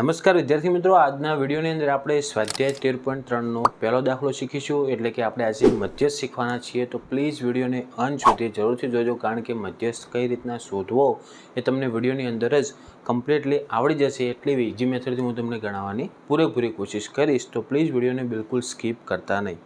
નમસ્કાર વિદ્યાર્થી મિત્રો, આજના વિડીયોની અંદર આપણે સ્વાધ્યાય તેર પોઈન્ટ ત્રણનો પહેલો દાખલો શીખીશું, એટલે કે આપણે આજે મધ્યસ્થ શીખવાના છીએ. તો પ્લીઝ વિડીયોને અંત સુધી જરૂરથી જોજો, કારણ કે મધ્યસ્થ કઈ રીતના શોધવો એ તમને વિડીયોની અંદર જ કમ્પ્લીટલી આવડી જશે. એટલી ઇઝી મેથડથી હું તમને ગણાવવાની પૂરેપૂરી કોશિશ કરીશ. તો પ્લીઝ વિડીયોને બિલકુલ સ્કીપ કરતા નહીં.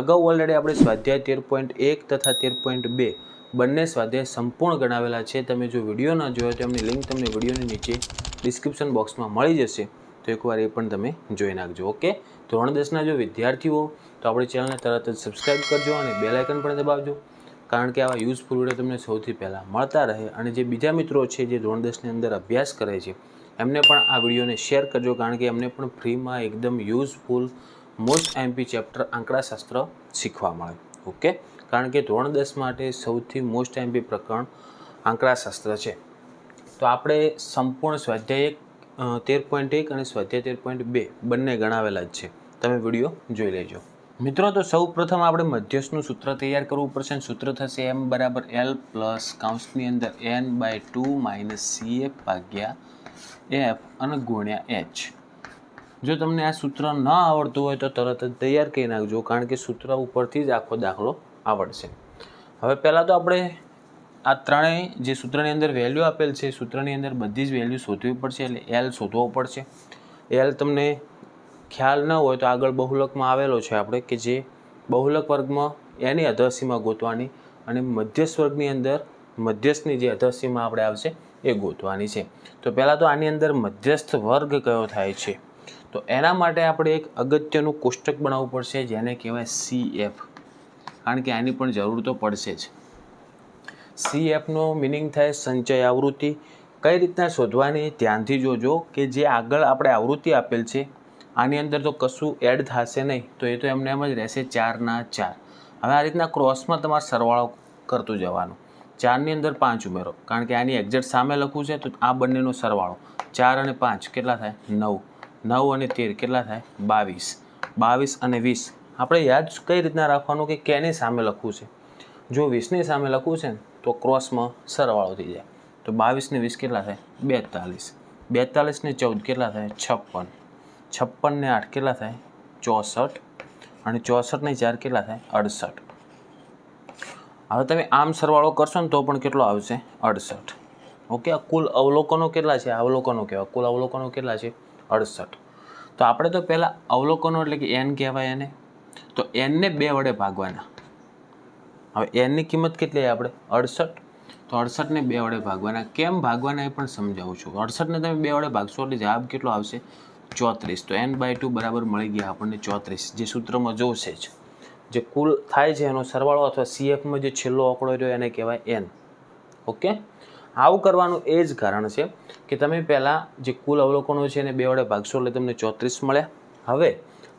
અગાઉ ઓલરેડી આપણે સ્વાધ્યાય તેર પોઈન્ટ એક તથા તેર પોઈન્ટ બે બંને સ્વાધ્યાય સંપૂર્ણ ગણાવેલા છે. તમે જો વીડિયો ન જોયો તો એમની લિંક તમને વિડીયોની નીચે ડિસ્ક્રિપ્શન બોક્સમાં મળી જશે. તો એકવાર એ પણ તમે જોઈ નાખજો, ઓકે? ધોરણ દસના જો વિદ્યાર્થીઓ, તો આપણી ચેનલને તરત જ સબસ્ક્રાઈબ કરજો અને બેલ આઇકન પણ દબાવજો. કારણ કે આવા યુઝફુલ વીડિયો તમને સૌથી પહેલાં મળતા રહે અને જે બીજા મિત્રો છે જે ધોરણ દસની અંદર અભ્યાસ કરે છે, એમને પણ આ વિડીયોને શેર કરજો. કારણ કે એમને પણ ફ્રીમાં એકદમ યુઝફુલ, મોસ્ટ એમપી ચેપ્ટર આંકડાશાસ્ત્ર શીખવા મળે, ઓકે? કારણ કે ધોરણ દસ માટે સૌથી મોસ્ટ એમપી પ્રકરણ આંકડાશાસ્ત્ર છે. તો આપણે સંપૂર્ણ સ્વાધ્યાય એક તેર પોઈન્ટ એક અને સ્વાધ્યાય તેર પોઈન્ટ બે બંને ગણાવેલા જ છે. તમે વીડિયો જોઈ લેજો. મિત્રો, તો સૌ પ્રથમ આપણે મધ્યસ્થનું સૂત્ર તૈયાર કરવું પડશે અને સૂત્ર થશે એમ બરાબર એલ પ્લસ કાઉન્સની અંદર N by two minus C એ ભાગ્યા એફ અને ગુણ્યા એચ જો તમને આ સૂત્ર ન આવડતું હોય તો તરત જ તૈયાર કરી નાખજો, કારણ કે સૂત્ર ઉપરથી જ આખો દાખલો આવડશે. હવે પહેલાં તો આપણે આ ત્રણેય જે સૂત્રની અંદર વેલ્યુ આપેલ છે સૂત્રની અંદર બધી જ વેલ્યુ શોધવી પડશે એટલે એલ શોધવો પડશે. એલ તમને ખ્યાલ ન હોય તો આગળ બહુલકમાં આવેલો છે આપણે કે જે બહુલક વર્ગમાં એની અધસીમાં ગોતવાની અને મધ્યસ્થ વર્ગની અંદર મધ્યસ્થની જે અધસીમાં આપણે આવશે એ ગોતવાની છે. તો પહેલાં તો આની અંદર મધ્યસ્થ વર્ગ કયો થાય છે? તો એના માટે આપણે એક અગત્યનું કોષ્ટક બનાવવું પડશે જેને કહેવાય સી એફ કારણ કે આની પણ જરૂર તો પડશે જ. સી એફનો મિનિંગ થાય સંચય આવૃત્તિ. કઈ રીતના શોધવાની ધ્યાનથી જોજો કે જે આગળ આપણે આવૃત્તિ આપેલ છે, આની અંદર તો કશું એડ થશે નહીં, તો એ તો એમને એમ જ રહેશે ચારના ચાર. હવે આ રીતના ક્રોસમાં તમારે સરવાળો કરતું જવાનું. ચારની અંદર પાંચ ઉમેરો, કારણ કે આની એક્ઝેક્ટ સામે લખવું છે, તો આ બંનેનો સરવાળો. ચાર અને પાંચ કેટલા થાય? નવ. નવ અને તેર કેટલા થાય? બાવીસ. બાવીસ અને વીસ. આપણે યાદ કઈ રીતના રાખવાનું કે કેની સામે લખવું છે? જો વીસની સામે લખવું છે તો ક્રોસમાં સરવાળો થઈ જાય. તો બાવીસને વીસ કેટલા થાય? બેતાલીસ. બેતાલીસને ચૌદ કેટલા થાય? છપ્પન. છપ્પનને આઠ કેટલા થાય? ચોસઠ. અને ચોસઠને ચાર કેટલા થાય? અડસઠ. હવે તમે આમ સરવાળો કરશો ને તો પણ કેટલો આવશે? અડસઠ. ઓકે, આ કુલ અવલોકનો કેટલા છે? અવલોકનો કહેવાય. કુલ અવલોકનો કેટલા છે? અડસઠ. તો આપણે તો પહેલાં અવલોકનો એટલે કે એન કહેવાય એને. તો એનને બે વડે ભાગવાના. હવે એનની કિંમત કેટલી આપણે? અડસઠ? તો અડસઠને બે વડે ભાગવાના. કેમ ભાગવાના એ પણ સમજાવું છું. અડસઠને તમે બે વડે ભાગશો એટલે જવાબ કેટલો આવશે? ચોત્રીસ. તો એન બાય ટુ બરાબર મળી ગયા આપણને ચોત્રીસ. જે સૂત્રમાં જોશે જ. જે કુલ થાય છે એનો સરવાળો અથવા સીએફમાં જે છેલ્લો આંકડો રહ્યો એને કહેવાય એન ઓકે? આવું કરવાનું એ જ કારણ છે કે તમે પહેલાં જે કુલ અવલોકનો છે એને બે વડે ભાગશો એટલે તમને ચોત્રીસ મળ્યા હવે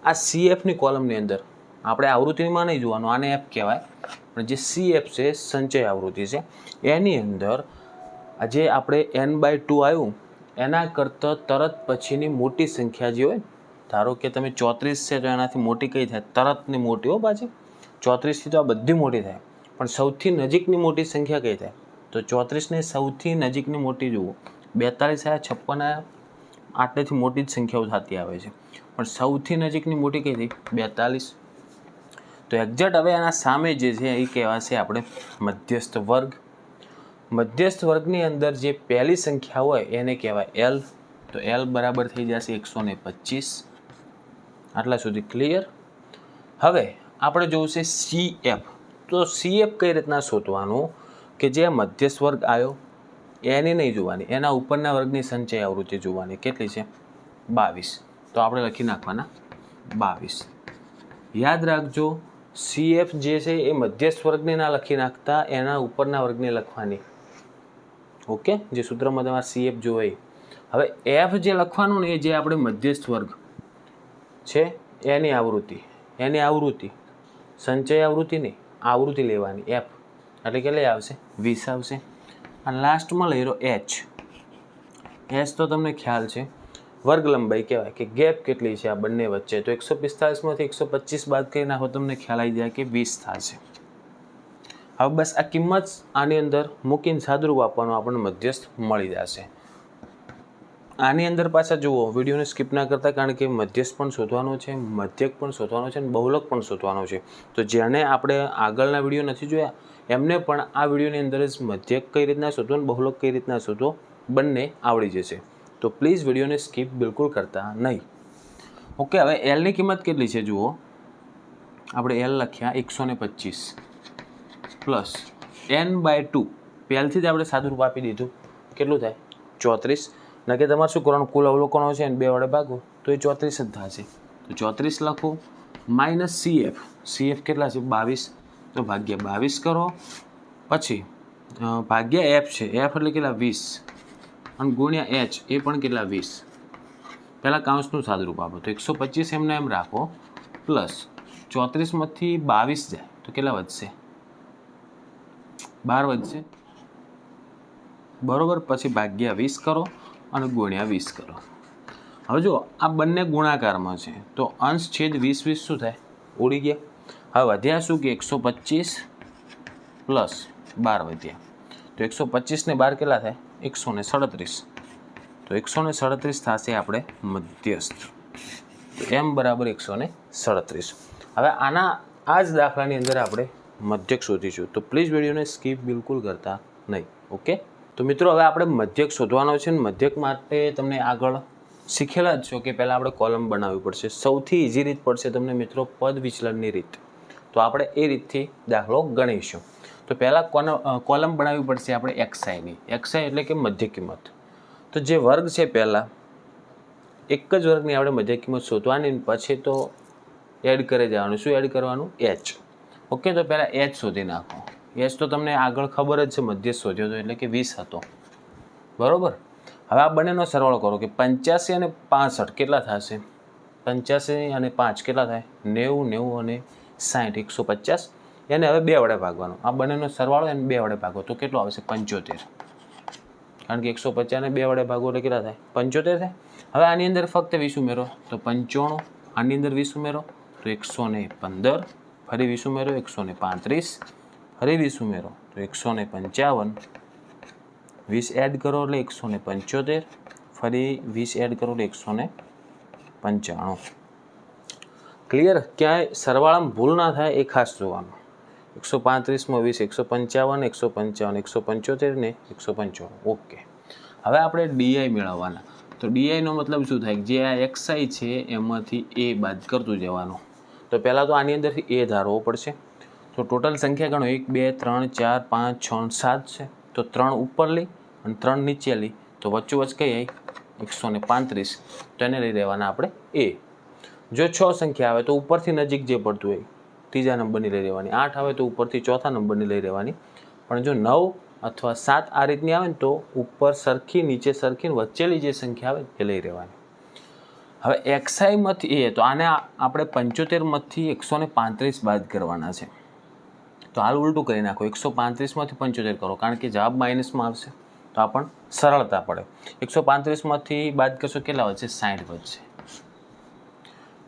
આ સીએફની કોલમની અંદર. આપણે આવૃત્તિમાં નહીં જોવાનું, આને એફ કહેવાય. પણ જે સીએફ છે, સંચય આવૃત્તિ છે. એની અંદર આજે આપણે એન બાય ટુ આવ્યું એના કરતાં તરત પછીની મોટી સંખ્યા જે હોય, ધારો કે તમે ચોત્રીસ છે, તો એનાથી મોટી કઈ થાય? તરતની મોટી હો પાછી. ચોત્રીસથી તો આ બધી મોટી થાય. પણ સૌથી નજીકની મોટી સંખ્યા કઈ થાય? તો ચોત્રીસને સૌથી નજીકની મોટી જુઓ. બેતાલીસ આવ્યા છપ્પન આવ્યા આટલેથી મોટી જ સંખ્યાઓ થતી આવે છે. પણ સૌથી નજીકની મોટી કઈ થઈ બેતાલીસ. તો એક્ઝેક્ટ હવે એના સામે જે છે એ કહેવાશે આપણે મધ્યસ્થ વર્ગ. મધ્યસ્થ વર્ગની અંદર જે પહેલી સંખ્યા હોય એને કહેવાય એલ તો એલ બરાબર થઈ જશે એકસો ને પચીસ. આટલા સુધી ક્લિયર હવે આપણે જોવું છે સી એફ તો સી એફ કઈ રીતના શોધવાનું? કે જે મધ્યસ્થ વર્ગ આવ્યો, એની નહીં જોવાની. એના ઉપરના વર્ગની સંચય આવૃત્તિ જોવાની. કેટલી છે? બાવીસ. તો આપણે લખી નાખવાના બાવીસ. યાદ રાખજો સીએફ જે છે એ મધ્યસ્થ વર્ગને ના લખી નાખતા, એના ઉપરના વર્ગને લખવાની. ઓકે? જે સૂત્રમાં તમારે સીએફ જોવાય. હવે એફ જે લખવાનું ને એ જે આપણે મધ્યસ્થ વર્ગ છે, એની આવૃત્તિ. એની આવૃત્તિ. સંચય આવૃત્તિ નહીં, આવૃત્તિ લેવાની એફ એટલે કેટલી આવશે? વીસ આવશે. અને લાસ્ટમાં લઈ રહ્યો એચ એચ તો તમને ખ્યાલ છે. વર્ગ લંબાઈ કહેવાય કે ગેપ કેટલી છે આ બંને વચ્ચે? તો એકસો પિસ્તાલીસમાંથી એકસો પચીસ બાદ કરી નાખો તમને ખ્યાલ આવી જાય કે વીસ થશે. હવે બસ આ કિંમત આની અંદર મૂકીને સાદુરૂપ આપવાનો આપણને મધ્યસ્થ મળી જશે. આની અંદર પાછા જુઓ, વિડીયોને સ્કીપ ના કરતા કારણ કે મધ્યસ્થ પણ શોધવાનો છે, મધ્યક પણ શોધવાનો છે અને બહુલક પણ શોધવાનો છે. તો જેને આપણે આગળના વીડિયો નથી જોયા, એમને પણ આ વિડીયોની અંદર જ મધ્યક કઈ રીતના શોધવો અને બહુલક કઈ રીતના શોધવો બંને આવડી જશે. તો પ્લીઝ વિડીયોને સ્કીપ બિલકુલ કરતા નહીં. ઓકે હવે એલની કિંમત કેટલી છે, જુઓ. આપણે એલ લખ્યા એકસો ને પચીસ. પ્લસ એન બાય ટુ પહેલથી જ આપણે સાદું રૂપ આપી દીધું. કેટલું થાય? ચોત્રીસ. નકે તમારે શું કરવાનું? કુલ અવલોકનો છે ને, બે વડે ભાગો, તો એ ચોત્રીસ જ થશે. તો ચોત્રીસ લખો માઇનસ સીએફ સીએફ કેટલા છે? બાવીસ. તો ભાગ્યા બાવીસ કરો. પછી ભાગ્યા એફ છે. એફ એટલે કેટલા? વીસ. અને ગુણ્યા એચ એ પણ કેટલા વીસ? પહેલાં કાઉન્સનું સાદરૂપ આપો. તો એકસો પચીસ એમને એમ રાખો. પ્લસ ચોત્રીસમાંથી બાવીસ જાય. તો કેટલા વધશે? બાર વધશે. બરોબર, પછી ભાગ્યા વીસ કરો અને ગુણ્યા વીસ કરો. હવે જો આ બંને ગુણાકારમાં છે. તો અંશ છેદ વીસ વીસ શું થાય? ઉડી ગયા. હવે વધ્યા શું કે એકસો પચીસ પ્લસ બાર વધ્યા. તો એકસો પચીસને બાર કેટલા થાય? એકસો ને સડત્રીસ. તો એકસો ને સડત્રીસ થશે આપણે મધ્યસ્થ. એમ બરાબર એકસો ને સડત્રીસ. હવે આના, આ જ દાખલાની અંદર આપણે મધ્યક શોધીશું. તો પ્લીઝ વિડીયોને સ્કીપ બિલકુલ કરતા નહીં ઓકે તો મિત્રો, હવે આપણે મધ્યક શોધવાનો છે ને મધ્યક માટે તમને આગળ શીખેલા જ છો કે પહેલાં આપણે કોલમ બનાવવી પડશે. સૌથી ઇઝી રીત પડશે તમને મિત્રો પદ વિચલનની રીત. તો આપણે એ રીતથી દાખલો ગણીશું. તો પહેલાં કોન કોલમ બનાવવી પડશે આપણે એક્સઆઈની એક્સઆઈ એટલે કે મધ્ય કિંમત. તો જે વર્ગ છે પહેલાં, એક જ વર્ગની આપણે મધ્ય કિંમત શોધવાની પછી તો એડ કરે જવાનું. શું એડ કરવાનું? એચ ઓકે તો પહેલાં એચ શોધી નાખો. એચ તો તમને આગળ ખબર જ છે, મધ્ય શોધ્યો હતો એટલે કે વીસ હતો. બરાબર? હવે આ બંનેનો સરવાળો કરો કે પંચ્યાસી અને પાસઠ કેટલા થશે? પંચ્યાસી અને પાંચ કેટલા થાય? નેવું નેવું અને સાઠ. એકસો પચાસ. એને હવે બે વડે ભાગવાનો. આ બંનેનો સરવાળો એને બે વડે ભાગો. તો કેટલો આવશે? પંચોતેર. કારણ કે એકસો પચાસને બે વડે ભાગો એટલે કેટલા થાય? પંચોતેર થાય? હવે આની અંદર ફક્ત વીસ ઉમેરો. તો પંચાણું. આની અંદર વીસ ઉમેરો. તો એકસો ને પંદર. ફરી વીસ ઉમેરો. એકસો ને પાંત્રીસ. ફરી વીસ ઉમેરો. તો એકસો ને પંચાવન. વીસ એડ કરો એટલે એકસો ને પંચોતેર. ફરી વીસ એડ કરો એટલે એકસો ને પંચાણું. ક્લિયર ક્યાંય સરવાળામાં ભૂલ ના થાય એ ખાસ જોવાનું. એકસો પાંત્રીસમાં વીસ, એકસો પંચાવન એકસો પંચાવન, એકસો પંચોતેર ને એકસો પંચાવન ઓકે. હવે આપણે ડીઆઈ મેળવવાના. તો ડીઆઈનો મતલબ શું થાય? જે આ એક્સઆઈ છે, એમાંથી એ બાદ કરતું જવાનું. તો પહેલાં તો આની અંદરથી એ ધારવો પડશે. તો ટોટલ સંખ્યા ગણો. એક, બે, ત્રણ, ચાર, પાંચ, છ સાત છે. તો ત્રણ ઉપર લઈ અને ત્રણ નીચે લઈ. તો વચ્ચોવચ્ચ કઈ આવી એકસો ને પાંત્રીસ. તો એને લઈ લેવાના આપણે એ. જો છ સંખ્યા આવે તો ઉપરથી નજીક જે પડતું હોય ત્રીજા નંબરની લઈ લેવાની આઠ આવે તો ઉપરથી ચોથા નંબરની લઈ લેવાની પણ જો નવ અથવા સાત આ રીતની આવે ને તો ઉપર સરખી, નીચે સરખી વચ્ચેલી જે સંખ્યા આવે એ લઈ લેવાની હવે એક્સાઈમાંથી એ તો આને આપણે પંચોતેર મતથી એકસો ને પાંત્રીસ બાદ કરવાના છે. તો હાલ ઉલટું કરી નાખો. એકસો પાંત્રીસમાંથી પંચોતેર કરો, કારણ કે જવાબ માઇનસમાં આવશે. તો આ પણ સરળતા પડે. એકસો પાંત્રીસમાંથી બાદ કરશો કેટલા વધશે? સાઠ વધશે.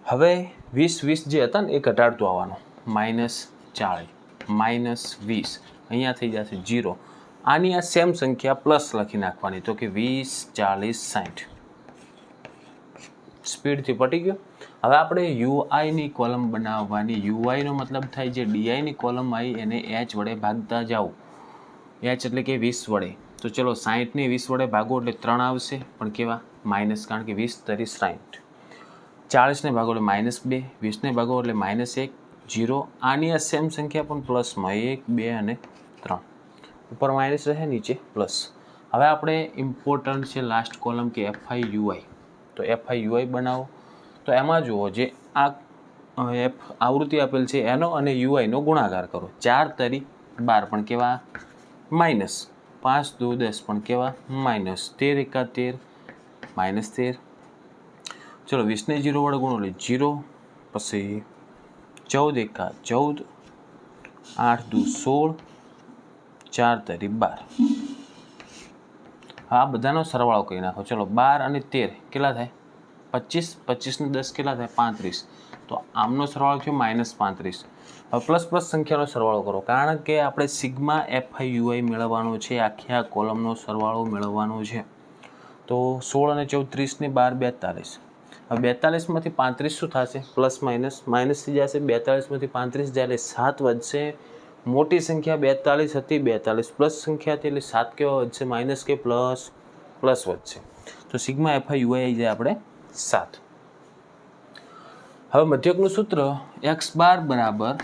હવે વીસ વીસ જે હતા ને એ ઘટાડતું આવવાનું. માઇનસ ચાળીસ માઇનસ વીસ. અહીંયા થઈ જશે જીરો. આની આ સેમ સંખ્યા પ્લસ લખી નાખવાની. તો કે વીસ ચાલીસ સાઠ સ્પીડથી પટી ગયો. હવે આપણે યુઆઈની કોલમ બનાવવાની. યુઆઈનો મતલબ થાય જે ડીઆઈની કોલમ આવી એને એચ વડે ભાગતા જાઓ. એચ એટલે કે વીસ વડે. તો ચલો સાહીઠને વીસ વડે ભાગો એટલે ત્રણ આવશે. પણ કેવા? માઇનસ કારણ કે વીસ તરી સાઠ ચાળીસને ભાગો એટલે માઇનસ બે. વીસને ભાગો એટલે માઇનસ એક. જીરો, આની આ સેમ સંખ્યા પણ પ્લસમાં એક, બે અને ત્રણ. ઉપર માઇનસ રહે, નીચે પ્લસ હવે આપણે ઇમ્પોર્ટન્ટ છે લાસ્ટ કોલમ કે એફઆઈ યુઆઈ તો એફઆઈ યુઆઈ બનાવો. તો એમાં જુઓ જે આ એફ આવૃત્તિ આપેલ છે, એનો અને યુઆઈનો ગુણાકાર કરો. ચાર તરી બાર પણ કેવા? માઇનસ પાંચ દો દસ પણ કેવા? માઇનસ તેર એકા તેર માઇનસ તેર. ચલો વીસને જીરો વડે ગુણો એટલે જીરો, પછી ચૌદ એકા ચૌદ, આઠ દુ સોળ, ચાર તરી બાર. આ બધાનો સરવાળો કરી નાખો. ચલો, બાર અને તેર કેટલા થાય? પચીસ પચીસને દસ કેટલા થાય? પાંત્રીસ. તો આમનો સરવાળો થયો માઇનસ પાંત્રીસ. હવે પ્લસ પ્લસ સંખ્યાનો સરવાળો કરો. કારણ કે આપણે સિગ્મા એફઆઈ યુઆઈ મેળવવાનો છે, આખી આ કોલમનો સરવાળો મેળવવાનો છે. તો સોળ અને ચૌદ ત્રીસને બાર બેતાલીસ. હવે બેતાલીસમાંથી પાંત્રીસ શું થશે? Plus, minus. માઇનસ થઈ જશે બેતાલીસમાંથી પાંત્રીસ જાય સાત વધશે, મોટી સંખ્યા બેતાલીસ હતી, બેતાલીસ પ્લસ સંખ્યા હતી, એટલે સાત કેવા વધશે? માઇનસ કે પ્લસ? પ્લસ વધશે. તો સિગ્મા એફઆઈ યુઆઈ આવી જાય આપણે સાત. હવે મધ્યકનું સૂત્ર એક્સ બાર બરાબર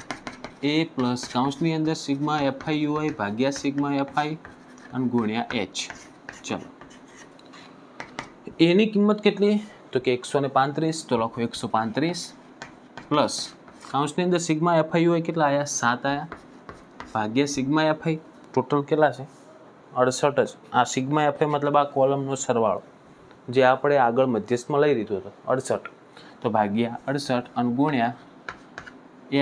એ પ્લસ કાઉન્સની અંદર sigma F I U I ભાગ્યા સિગ્મા એફઆઈ અને ગુણ્યા એચ. ચલો. એની કિંમત કેટલી? તો કે એકસો ને પાંત્રીસ, તો લખો એકસો પાંત્રીસ. પ્લસ કાઉન્સની અંદર સિગ્મા એફઆઈ હોય કેટલા આવ્યા સાત આવ્યા ભાગ્યા સિગ્મા એફઆઈ ટોટલ કેટલા છે? અડસઠ જ. આ સિગ્મા એફઆઈ મતલબ આ કોલમનો સરવાળો, જે આપણે આગળ મધ્યસ્થમાં લઈ લીધો હતો. અડસઠ. તો ભાગ્યા અડસઠ અને ગુણ્યા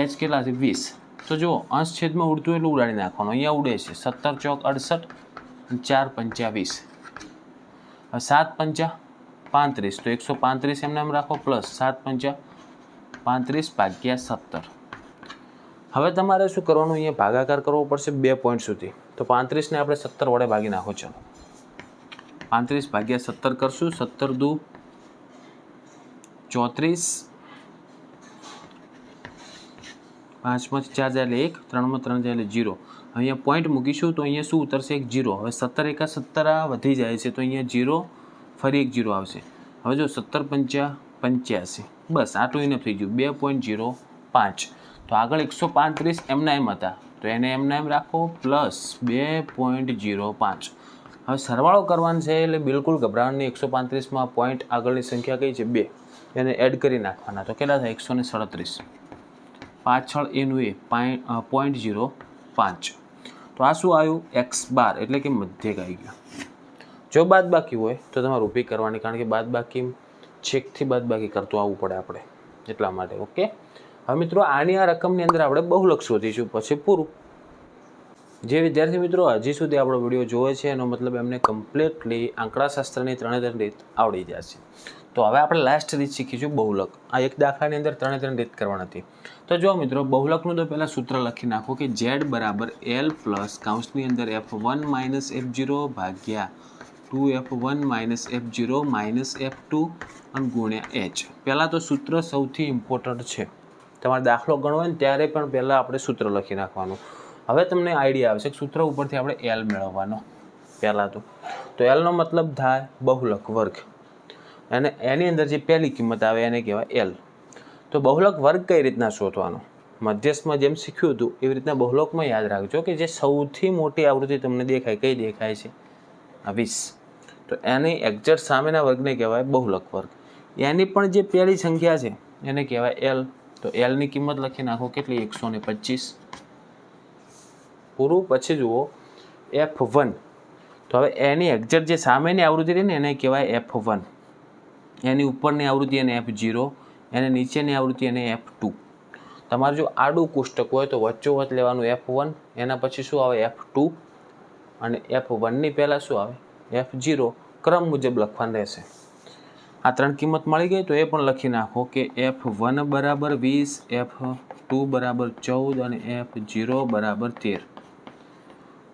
એચ કેટલા છે? વીસ. તો જુઓ અંશ છેદમાં ઉડતું એટલું ઉડાડી નાખવાનું. અહીંયા ઉડે છે. સત્તર ચોક અડસઠ ચાર પંચા વીસ. સાત પંચા પાંત્રીસ, તો એકસો પાંત્રીસ એમને એમ રાખો પ્લસ સાત પંચા પાંત્રીસ ભાગ્યા સત્તર. હવે તમારે શું કરવાનું? અહીંયા ભાગાકાર કરવો પડશે બે પોઈન્ટ સુધી. તો પાંત્રીસને આપણે સત્તર વડે ભાગી નાખો, ચલો. પાંત્રીસ ભાગ્યા સત્તર કરશું. સત્તર દુ ચોત્રીસ. પાંચમાંથી ચાર જાય એટલે એક ત્રણમાં ત્રણ જાય એટલે જીરો. અહીંયા પોઈન્ટ મૂકીશું તો અહીંયા શું ઉતરશે? એક જીરો. હવે સત્તર એકા સત્તર આ વધી જાય છે, તો અહીંયા જીરો ફરી એક જીરો આવશે. હવે જો સત્તર પંચા પંચ્યાસી. બસ, આટલું ઇનફ થઈ ગયું. બે પોઈન્ટ જીરો પાંચ. તો આગળ એકસો પાંત્રીસ એમના એમ હતા. તો એને એમના એમ રાખો પ્લસ બે પોઈન્ટ જીરો પાંચ. હવે સરવાળો કરવાનો છે એટલે બિલકુલ ગભરાવાની એકસો પાંત્રીસમાં પોઈન્ટ આગળની સંખ્યા કઈ છે? બે. એને એડ કરી નાખવાના. તો કેટલા થાય? એકસો ને સડત્રીસ. પાછળ એનું એ પોઈન્ટ જીરો પાંચ. તો આ શું આવ્યું? એક્સ બાર એટલે કે મધ્યક આવી ગયો. જો બાદ બાકી હોય, તો તમારે ઊભી કરવાની, કારણ કે બાદ બાકી છેકથી બાદ બાકી કરતું આવવું પડે આપણે, એટલા માટે, ઓકે? હવે મિત્રો, આની આ રકમની અંદર આપણે બહુલક શોધીશું, પછી પૂરું. જે વિદ્યાર્થી મિત્રો, હજી સુધી આપણો વીડિયો જોવે છે, એનો મતલબ એમને કમ્પ્લીટલી આંકડાશાસ્ત્રની ત્રણે ત્રણ રીત આવડી જશે તો હવે આપણે લાસ્ટ રીત શીખીશું, બહુલક. આ એક દાખલાની અંદર ત્રણે ત્રણ રીત કરવાની હતી. તો જો મિત્રો, બહુલકનું તો પહેલાં સૂત્ર લખી નાખો કે ઝેડ બરાબર એલ પ્લસ કાઉન્સની અંદર F one minus F zero ભાગ્યા two F one minus F zero minus F two અને ગુણ્યા એચ પહેલાં તો સૂત્ર સૌથી ઇમ્પોર્ટન્ટ છે. તમારે દાખલો ગણવો હોય ને ત્યારે પણ પહેલાં આપણે સૂત્ર લખી નાખવાનું. હવે તમને આઈડિયા આવશે કે સૂત્ર ઉપરથી આપણે એલ મેળવવાનો. પહેલાં તો. તો એલનો મતલબ થાય બહુલક વર્ગ. અને એની અંદર જે પહેલી કિંમત આવે એને કહેવાય એલ તો બહુલક વર્ગ કઈ રીતના શોધવાનો? મધ્યસ્થમાં જેમ શીખ્યું હતું, એવી રીતના બહુલકમાં યાદ રાખજો કે જે સૌથી મોટી આવૃત્તિ તમને દેખાય. કઈ દેખાય છે? આ વીસ. તો એની એક્ઝેક્ટ સામેના વર્ગને કહેવાય બહુલક વર્ગ. એની પણ જે પહેલી સંખ્યા છે, એને કહેવાય એલ તો એલની કિંમત લખી નાખો, કેટલી? એકસો ને પચીસ. પૂરું? પછી જુઓ એફ વન તો હવે એની એક્ઝેક્ટ જે સામેની આવૃત્તિ રહી ને, એને કહેવાય એફ વન એની ઉપરની આવૃત્તિ એને એફ જીરો એને નીચેની આવૃત્તિ એને એફ ટુ તમારું જો આડું કોષ્ટક હોય તો વચ્ચોવચ લેવાનું એફ વન એના પછી શું આવે? એફ ટુ અને એફ વનની પહેલાં શું આવે? એફ જીરો ક્રમ મુજબ લખવાનું રહેશે. આ ત્રણ કિંમત મળી ગઈ તો એ પણ લખી નાખો કે એફ વન બરાબર વીસ એફ ટુ બરાબર ચૌદ અને એફ જીરો બરાબર તેર.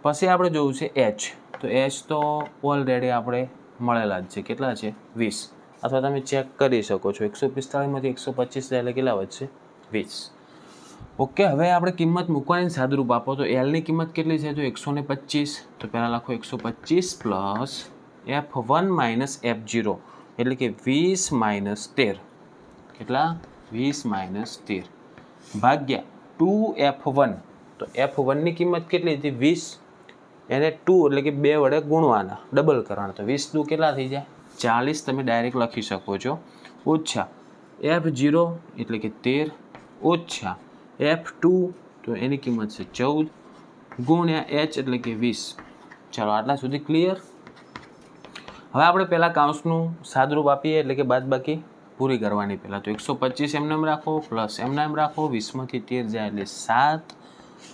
પછી આપણે જોવું છે એચ તો એચ તો ઓલરેડી આપણે મળેલા જ છે. કેટલા છે? વીસ. અથવા તમે ચેક કરી શકો છો. એકસો પિસ્તાળીસમાંથી એકસો પચીસ એટલે કેટલા વધશે? વીસ. ઓકે, હવે આપણે કિંમત મૂકવાની સાદુરૂપ આપો. તો એલની કિંમત કેટલી છે? તો એકસો ને પચીસ, તો પહેલાં લખો એકસો પચીસ plus F one minus F zero એટલે કે વીસ માઇનસ તેર. કેટલા? વીસ માઇનસ તેર. ભાગ્યા ટુ એફ વન. તો એફ વનની કિંમત કેટલી હતી? વીસ. એને ટુ, એટલે કે બે વડે ગુણવાના. ડબલ કરવાના. તો વીસ ટુ કેટલા થઈ જાય? ચાલીસ. તમે ડાયરેક્ટ લખી શકો છો. ઓછા એફ જીરો એટલે કે તેર. ઓછા એફ ટુ તો એની કિંમત છે ચૌદ ગુણ્યા એચ એટલે કે વીસ. ચાલો આટલા સુધી ક્લિયર હવે આપણે પહેલાં કાઉન્સનું સાદરૂપ આપીએ એટલે કે બાદ બાકી પૂરી કરવાની પહેલાં. તો એકસો પચીસ એમને એમ રાખો, પ્લસ એમને એમ રાખો, વીસમાંથી તેર જાય એટલે સાત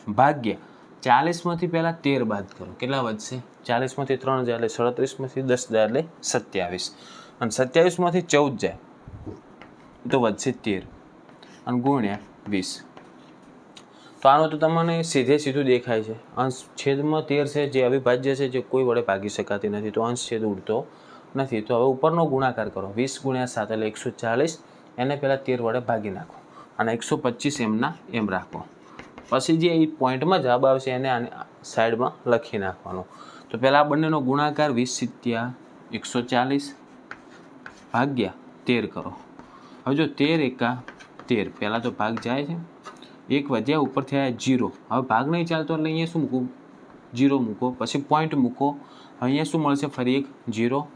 ભાગ્યા ચાલીસમાંથી પહેલાં તેર બાદ કરો. કેટલા વધશે? ચાલીસમાંથી ત્રણ જાય એટલે સડત્રીસમાંથી દસ જાય એટલે સત્યાવીસ. અને સત્યાવીસમાંથી ચૌદ જાય તો વધશે તેર. અને ગુણ્યા વીસ. તો આનું તો તમને સીધે સીધું દેખાય છે. અંશ છેદમાં તેર છે, જે અવિભાજ્ય છે, જે કોઈ વડે ભાગી શકાતી નથી. તો અંશ છેદ ઉડતો નથી. તો હવે ઉપરનો ગુણાકાર કરો. વીસ ગુણ્યા સાત એટલે એકસો ચાલીસ. એને પહેલાં તેર વડે ભાગી નાખો. અને એકસો પચીસ એમના એમ રાખો. પછી જે એ પોઈન્ટમાં જવાબ આવશે એને આને સાઈડમાં લખી નાખવાનો. તો પહેલાં આ બંનેનો ગુણાકાર વીસ સિત્યા એકસો ચાલીસ ભાગ્યા તેર કરો. હવે જો તેર એકા તેર, પહેલાં તો ભાગ જાય છે. એક વધ્યા ઉપર થયા જીરો. હવે ભાગ નહીં ચાલતો એટલે અહીંયા શું મૂકું? જીરો મૂકો. પછી પોઈન્ટ મૂકો. અહીંયા શું મળશે? ફરી એક જીરો.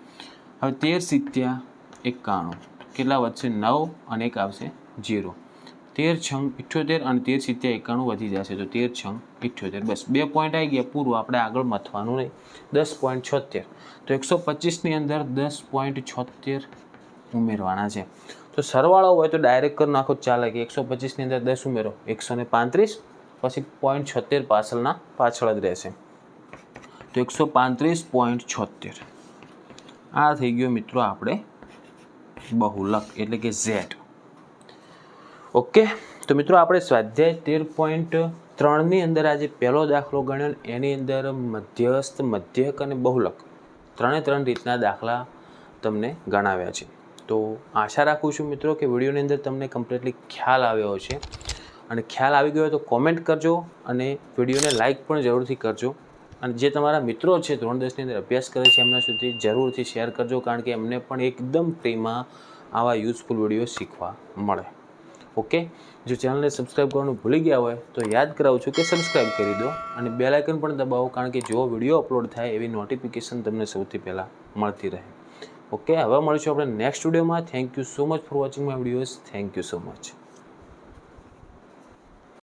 હવે તેર સિત્યા એકાણું. કેટલા વધશે? નવ અને એક આવશે જીરો. તેર છંગ ઇઠ્યોતેર અને તેર સિત્યા એકાણું વધી જશે. તો તેર છંગ ઇઠ્યોતેર. બસ, બે પોઈન્ટ આવી ગયા. પૂરું આપણે આગળ મથવાનું નહીં. દસ પોઈન્ટ છોતેર. તો એકસો પચીસની અંદર દસ પોઈન્ટ છોતેર ઉમેરવાના છે. તો સરવાળો હોય તો ડાયરેક્ટ કરી નાખો ચાલે કે એકસો પચીસની અંદર દસ ઉમેરો. એકસો ને પાંત્રીસ, પછી પોઈન્ટ છોતેર પાછળના પાછળ જ રહેશે. તો એકસો પાંત્રીસ પોઈન્ટ છોતેર. આ થઈ ગયો મિત્રો આપણે બહુલક એટલે કે ઝેડ ઓકે તો મિત્રો આપણે સ્વાધ્યાય તેર પોઈન્ટ ત્રણની અંદર આજે પહેલો દાખલો ગણ્યો એની અંદર મધ્યસ્થ, મધ્યક અને બહુલક. ત્રણે ત્રણ રીતના દાખલા તમને ગણાવ્યા છે. તો આશા રાખું છું મિત્રો કે વિડીયોની અંદર તમને કમ્પ્લીટલી ખ્યાલ આવ્યો છે અને ખ્યાલ આવી ગયો તો કોમેન્ટ કરજો અને વિડીયોને લાઇક પણ જરૂરથી કરજો. અને જે તમારા મિત્રો છે ધોરણ દસની અંદર અભ્યાસ કરે છે એમના સુધી જરૂરથી શેર કરજો કારણ કે એમને પણ એકદમ ફ્રીમાં આવા યુઝફુલ વીડિયો શીખવા મળે. ઓકે જો ચેનલને સબસ્ક્રાઇબ કરવાનું ભૂલી ગયા હોય તો યાદ કરાવું છું કે સબસ્ક્રાઇબ કરી દો અને બેલ આઇકન પણ દબાવો કારણ કે જો વીડિયો અપલોડ થાય એવી નોટિફિકેશન તમને સૌથી પહેલાં મળતી રહે. ઓકે હવે મળીશું આપણે નેક્સ્ટ વિડીયોમાં thank you so much for watching my videos thank you so much